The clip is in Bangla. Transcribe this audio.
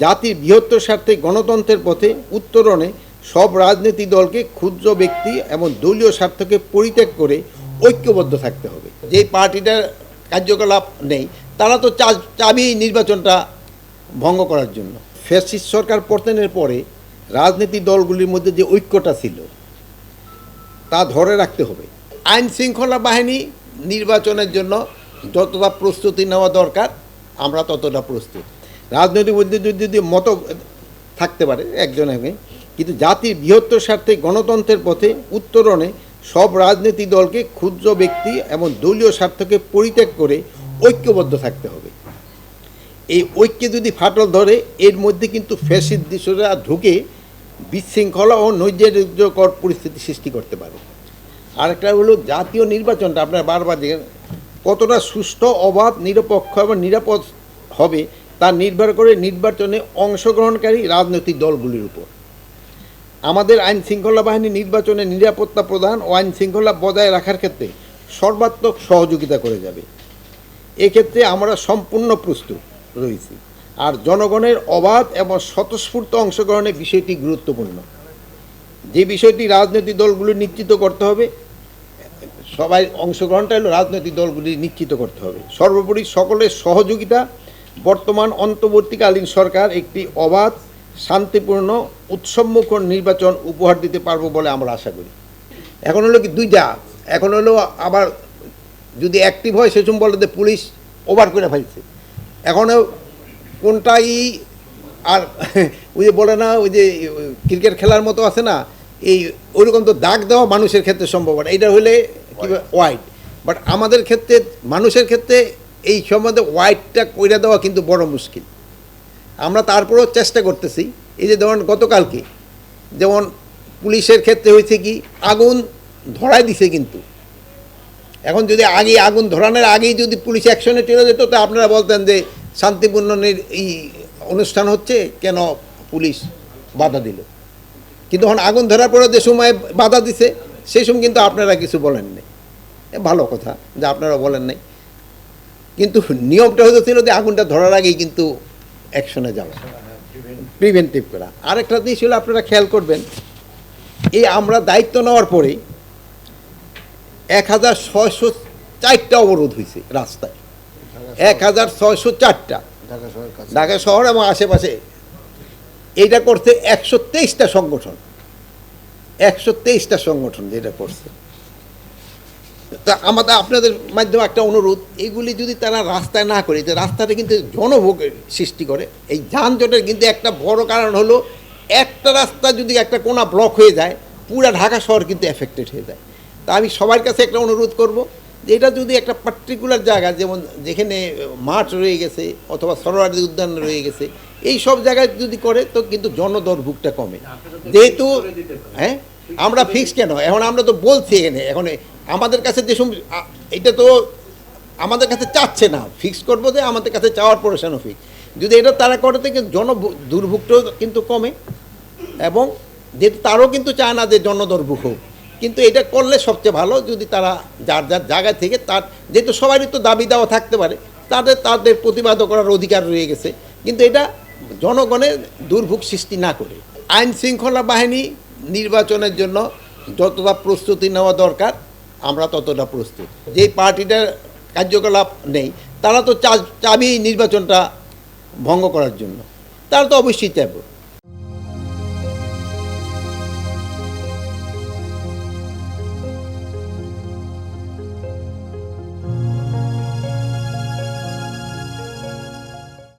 জাতির বৃহত্তর স্বার্থে গণতন্ত্রের পথে উত্তরণে সব রাজনীতি দলকে ক্ষুদ্র ব্যক্তি এবং দলীয় স্বার্থকে পরিত্যাগ করে ঐক্যবদ্ধ থাকতে হবে। যে পার্টিটার কার্যকলাপ নেই, তারা তো চাবি নির্বাচনটা ভঙ্গ করার জন্য। ফ্যাসিস্ট সরকার পতনের পরে রাজনীতি দলগুলির মধ্যে যে ঐক্যটা ছিল, তা ধরে রাখতে হবে। আইন শৃঙ্খলা বাহিনী নির্বাচনের জন্য যতটা প্রস্তুতি নেওয়া দরকার, আমরা ততটা প্রস্তুত। রাজনৈতিক মধ্যে যদি মত থাকতে পারে একজন একজন। কিন্তু জাতির বৃহত্তর স্বার্থে গণতন্ত্রের পথে উত্তরণে সব রাজনীতি দলকে ক্ষুদ্র ব্যক্তি এবং দলীয় স্বার্থকে পরিত্যাগ করে ঐক্যবদ্ধ থাকতে হবে। এই ঐক্যে যদি ফাটল ধরে, এর মধ্যে কিন্তু ফ্যাসিড দৃশ্যরা ঢুকে বিশৃঙ্খলা ও নৈরাজ্যকর পরিস্থিতি সৃষ্টি করতে পারে। আরেকটা হলো জাতীয় নির্বাচনটা, আপনার বারবার দেখেন, কতটা সুষ্ঠু, অবাধ, নিরপেক্ষ এবং নিরাপদ হবে তা নির্ভর করে নির্বাচনে অংশগ্রহণকারী রাজনৈতিক দলগুলির উপর। আমাদের আইন শৃঙ্খলা বাহিনী নির্বাচনে নিরাপত্তা প্রদান ও আইন শৃঙ্খলা বজায় রাখার ক্ষেত্রে সর্বাত্মক সহযোগিতা করে যাবে। এক্ষেত্রে আমরা সম্পূর্ণ প্রস্তুত রয়েছি আর জনগণের অবাধ এবং স্বতঃস্ফূর্ত অংশগ্রহণের বিষয়টি গুরুত্বপূর্ণ। যে বিষয়টি রাজনৈতিক দলগুলি নিশ্চিত করতে হবে, সবাই অংশগ্রহণটা হলো রাজনৈতিক দলগুলি নিশ্চিত করতে হবে। সর্বোপরি সকলের সহযোগিতা বর্তমান অন্তর্বর্তীকালীন সরকার একটি অবাধ শান্তিপূর্ণ উৎসবমুখর নির্বাচন উপহার দিতে পারব বলে আমরা আশা করি। এখন হলো কি দুইটা। এখন হলো আবার যদি অ্যাক্টিভ হয় সেসব বলে যে পুলিশ ওভার করে ফেলছে। এখনও কোনটাই আর ওই যে বলে না ওই যে ক্রিকেট খেলার মতো আছে না এই ওইরকম তো দাগ দেওয়া মানুষের ক্ষেত্রে সম্ভব না। এটা হলে কি ওয়াইড বাট আমাদের ক্ষেত্রে মানুষের ক্ষেত্রে এই সম্বন্ধে ওয়াইডটা কইরা দেওয়া কিন্তু বড় মুশকিল। আমরা তারপরেও চেষ্টা করতেছি, এই যে ধরুন গতকালকে, যেমন পুলিশের ক্ষেত্রে হয়েছে কি, আগুন ধরাই দিছে কিন্তু। এখন যদি আগে আগুন ধরানোর আগেই যদি পুলিশ অ্যাকশনে চলে যেত, তো আপনারা বলতেন যে শান্তিপূর্ণ এই অনুষ্ঠান হচ্ছে, কেন পুলিশ বাধা দিল? কিন্তু এখন আগুন ধরার পরে যে সময় বাধা দিছে, সেই সময় কিন্তু আপনারা কিছু বলেন নাই ভালো কথা, যে আপনারা বলেন নাই। কিন্তু নিয়মটা হয়তো ছিল যে আগুনটা ধরার আগেই কিন্তু অ্যাকশনে যাওয়া। প্রিভেন্টিভ করা। আরেকটা জিনিস হলো আপনারা খেয়াল করবেন এই আমরা দায়িত্ব নেওয়ার পরেই এক হাজার ছয়শো চারটা অবরোধ হয়েছে রাস্তায়। এক হাজার ছয়শো চারটা। ঢাকা ঢাকা শহর এবং আশেপাশে। এইটা করছে একশো তেইশটা সংগঠন। একশো তেইশটা সংগঠন যেটা করছে। তা আমাদের আপনাদের মাধ্যমে একটা অনুরোধ এগুলি যদি তারা রাস্তায় না করে যে রাস্তাটা কিন্তু জনভোগের সৃষ্টি করে এই যানজটের কিন্তু একটা বড় কারণ হলো একটা রাস্তা যদি একটা কোনা ব্লক হয়ে যায় পুরা ঢাকা শহর কিন্তু এফেক্টেড হয়ে যায়। তা আমি সবার কাছে একটা অনুরোধ করব যে এটা যদি একটা পার্টিকুলার জায়গা যেমন যেখানে মাঠ রয়ে গেছে অথবা সরোয়ারি উদ্যান রয়ে গেছে এই সব জায়গায় যদি করে তো কিন্তু জনদরভুকটা কমে। যেহেতু হ্যাঁ আমরা ফিক্স কেন? এখন আমরা তো বলছি এখানে এখন আমাদের কাছে যে এটা তো আমাদের কাছে চাচ্ছে না। ফিক্স করব যে আমাদের কাছে চাওয়ার পরেশানো ফিক্স যদি এটা তারা করে, তো জন দুর্ভোগটাও কিন্তু কমে। এবং যেহেতু তারও কিন্তু চায় না যে জনদুর্ভোগ হোক। কিন্তু এটা করলে সবচেয়ে ভালো, যদি তারা যার যার জায়গা থেকে তার যেহেতু সবারই তো দাবি দেওয়া থাকতে পারে, তাদের তাদের প্রতিবাদ করার অধিকার রয়ে গেছে। কিন্তু এটা জনগণের দুর্ভোগ সৃষ্টি না করে। আইন শৃঙ্খলা বাহিনী নির্বাচনের জন্য যতটা প্রস্তুতি নেওয়া দরকার আমরা ততটা প্রস্তুত। যে পার্টিটার কার্যকলাপ নেই, তারা তো চাবি নির্বাচনটা ভঙ্গ করার জন্য। তারা তো অবশ্যই চাইবে।